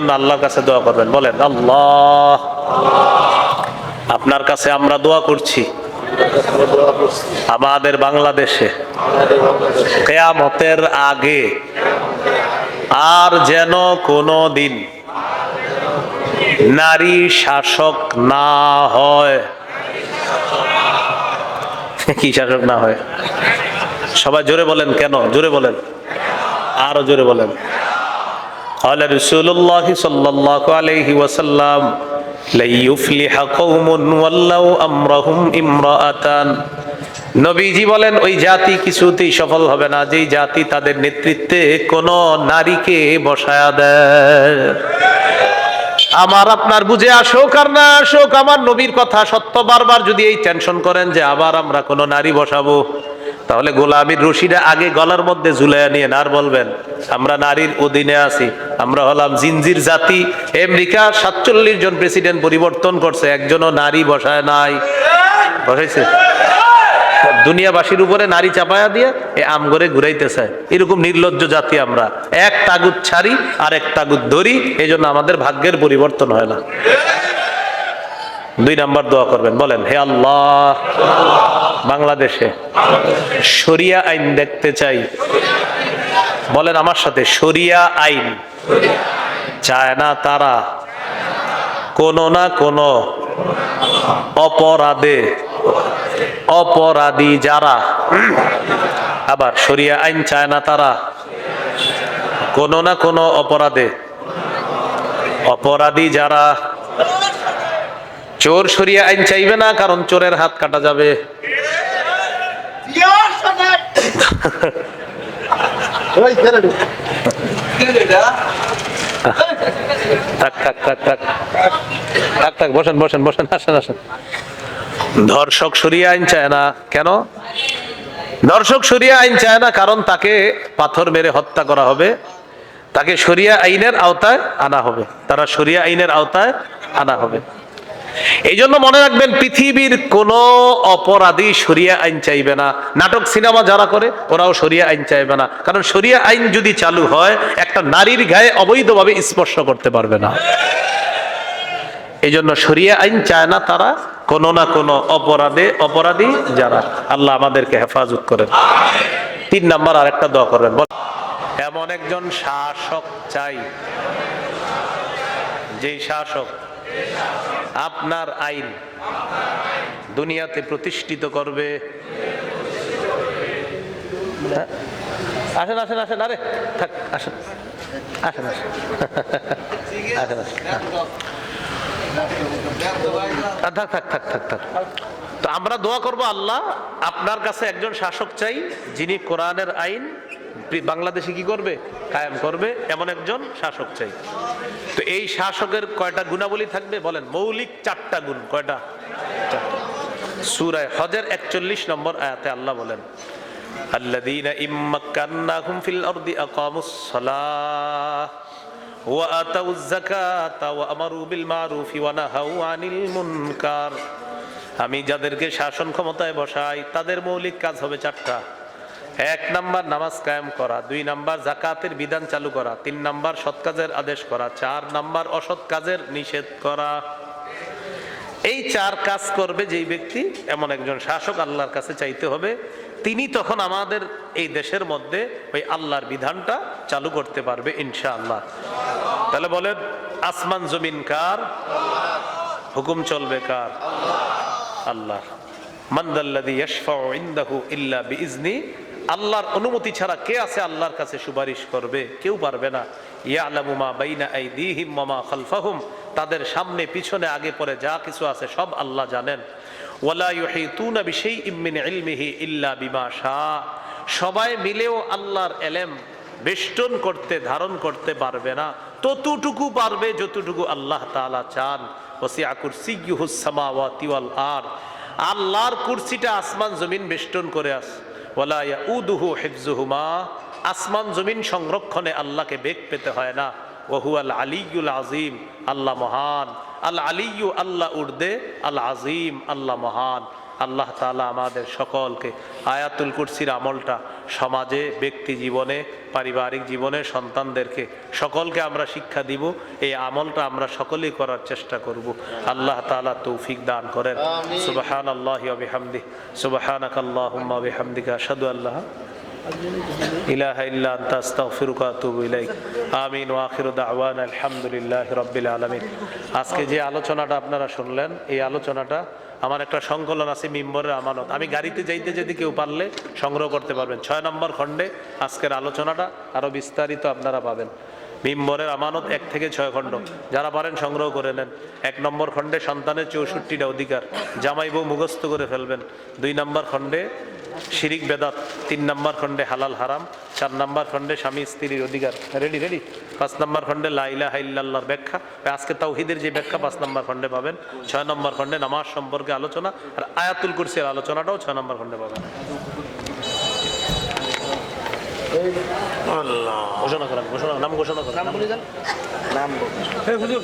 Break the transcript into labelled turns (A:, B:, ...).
A: জন্য আল্লাহর কাছে দোয়া করবেন। বলেন, আল্লাহ। আপনার কাছে আমরা দোয়া করছি। আমাদের বাংলাদেশে কেয়ামতের আগে আর যেন কোনো দিন নারী শাসক না হয়। কি শাসক না হয়? সবাই জোরে বলেন, কেন? জোরে বলেন। আরও জোরে বলেন। قال رسول الله صلى الله عليه وسلم لن يفلح قوم ولوا امرهم امراه নবীজি বলেন ওই জাতি কিছুতেই সফল হবে না যেই জাতি তাদের নেতৃত্বে কোন নারীকে বসায়া দেয় আমার আপনার বুঝে আসুক আর না আসুক আমার নবীর কথা সত্য বারবার যদি এই টেনশন করেন যে আবার আমরা কোনো নারী বসাবো তাহলে গোলামীর রশিটা আগে গলার মধ্যে ঝুলাইয়া নিয়ে আর বলবেন, আমরা নারীর অধীনে আছি, আমরা হলাম জিনজির জাতি। আমেরিকা সাতচল্লিশ জন প্রেসিডেন্ট পরিবর্তন করছে, একজনও নারী বসায় নাই। বসাইছে? দুনিয়াবাসীর উপরে নারী চাপায়া দিয়ে এ আম করে ঘুরাইতে চায় এরকম নির্লজ্জ জাতি আমরা। এক তাগুদ ছাড়ি আর এক তাগুদ ধরি এই আমাদের ভাগ্যের পরিবর্তন হয় না। দুই নাম্বার দোয়া করবেন, বলেন, হে আল্লাহ, বাংলাদেশে শরিয়া আইন দেখতে চাই। বলেন, আমার সাথে শরিয়া আইন চায় না তারা। কোনো না কোনো অপরাধে অপরাধী যারা। আবার শরিয়া আইন চায় না তারা। কোনো না কোনো অপরাধে অপরাধী যারা চোর সরিয়া আইন চাইবে না, কারণ চোরের হাত কাটা যাবে। বসেন বসেন বসেন, আসেন আসেন। ধর্ষক সরিয়া আইন চায় না। কেন? ধর্ষক সরিয়া আইন চায় না কারণ তাকে পাথর মেরে হত্যা করা হবে। তাকে সরিয়া আইনের আওতায় আনা হবে। তারা সরিয়া আইনের আওতায় আনা হবে। এই জন্য মনে রাখবেন, পৃথিবীর কোন অপরাধী সরিয়া আইন চাইবে না। নাটক, সিনেমা যারা করে, ওরাও সরিয়া আইন চাইবে না। কারণ সরিয়া আইন যদি চালু হয়, একটা নারীর গায়ে অবৈধভাবে স্পর্শ করতে পারবে না। এই জন্য সরিয়া আইন চায় না তারা কোনো না কোনো অপরাধে, অপরাধী যারা। আল্লাহ আমাদেরকে হেফাজত করেন। তিন নাম্বার আর একটা দোয়া করবেন। এমন একজন শাসক চাই, যেই শাসক আপনার আইন দুনিয়াতে প্রতিষ্ঠিত করবে? আসেন আসেন আসেন, আরে, থাক, আসেন আসেন আসেন আসেন আসেন, থাক থাক থাক থাক থাক তো আমরা দোয়া করব আল্লাহ আপনার কাছে একজন শাসক চাই যিনি কোরআনের আইন পৃ- বাংলাদেশে কি করবে কায়েম করবে এমন একজন শাসক চাই তো এই শাসকের কয়টা গুণাবলী থাকবে বলেন মৌলিক চারটা গুণ কয়টা চারটা। সূরায় হজের একচল্লিশ নম্বর আয়াতে আল্লাহ বলেন الذين إن مكناهم في الأرض أقاموا الصلاة وآتوا الزكاة وأمروا بالمعروف ونهوا عن المنكر আমি যাদেরকে শাসন ক্ষমতায় বসাই, তাদের মৌলিক কাজ হবে চারটা। এক নাম্বার নামাজ কায়েম করা, দুই নাম্বার জাকাতের বিধান চালু করা, তিন নাম্বার সৎ কাজের আদেশ করা, চার নাম্বার অসৎ কাজের নিষেধ করা। এই চার কাজ করবে যেই ব্যক্তি, এমন একজন শাসক আল্লাহর কাছে চাইতে হবে, তিনি তখন আমাদের এই দেশের মধ্যে ওই আল্লাহর বিধানটা চালু করতে পারবে ইনশাআল্লাহ। তাহলে বলেন, আসমান জমিন কার? হুকুম চলবে কার? মান্দাল্লাদি ইয়াশফাউ ইল্লা বিইজনি আল্লাহর অনুমতি ছাড়া কে আছে আল্লাহর কাছে সুপারিশ করবে? কেউ পারবে না। বাইনা আইদিহিম খালফাহুম, তাদের সামনে পিছনে আগে পরে যা কিছু আছে সব আল্লাহ জানেন। ওয়ালা ইউহিতুনা বিশাইইম মিন ইলমিহি ইল্লা বিমা শাআ সবাই মিলেও আল্লাহর এলেম বেষ্টন করতে, ধারণ করতে পারবে না। ততটুকু পারবে যতটুকু আল্লাহ তাআলা চান। আর আল্লাহর কুরসিটা আসমান জমিন বেষ্টন করে আস। ওয়ালা ইয়াউদুহু আসমান জমিন সংরক্ষণে আল্লাহকে বেগ পেতে হয় না। ওহু আল আলিউল আজিম আল্লাহ মহান। আল আলিউ আল্লাহ উর্দে আল আজিম আল্লাহ মহান। আল্লাহ তাআলা আমাদের সকলকে আয়াতুল কুরসির আমলটা সমাজে ব্যক্তি জীবনে পারিবারিক জীবনে সন্তানদেরকে সকলকে আমরা শিক্ষা দিব। এই আমলটা আমরা সকলেই করার চেষ্টা করব। আল্লাহ তাআলা তৌফিক দান করেন। সুবহান আল্লাহ বিহামদি সুবহানাক আল্লাহুম্মা বিহামদিকা আশহাদু আল্লাহ ইলাহা ইল্লা আনতা আস্তাগফিরুকা ওয়া আতুবু ইলাইক। আমিন। ওয়া আখিরু দাওয়ানা আলহামদুলিল্লাহি রাব্বিল আলামিন। আজকে যে আলোচনাটা আপনারা শুনলেন এই আলোচনাটা আমার একটা সংকলন আছে মিম্বরের আমানত। আমি গাড়িতে যাইতে যদি কেউ পারলে সংগ্রহ করতে পারবেন। ছয় নম্বর খণ্ডে আজকের আলোচনাটা আরও বিস্তারিত আপনারা পাবেন। মিম্বরের আমানত এক থেকে ছয় খণ্ড। যারা পারেন সংগ্রহ করে নেন। এক নম্বর খণ্ডে সন্তানের চৌষট্টিটা অধিকার। জামাই বউ মুখস্থ করে ফেলবেন। দুই নম্বর খণ্ডে শিরিক বেদাত। তিন নম্বর খণ্ডে হালাল হারাম। চার নম্বর খণ্ডে স্বামী স্ত্রীর অধিকার। রেডি রেডি পাঁচ নম্বর খণ্ডে লাইলা হাইল্লাহর ব্যাখ্যা। আজকে তাওহিদের যে ব্যাখ্যা পাঁচ নম্বর খণ্ডে পাবেন। ছয় নম্বর খণ্ডে নামাজ সম্পর্কে আলোচনা। আর আয়াতুল কুরসির আলোচনাটাও ছয় নম্বর খণ্ডে পাবেন। ঘোষণা করেন ঘোষণা নাম ঘোষণা করেন নাম বলে যান
B: হুজুর।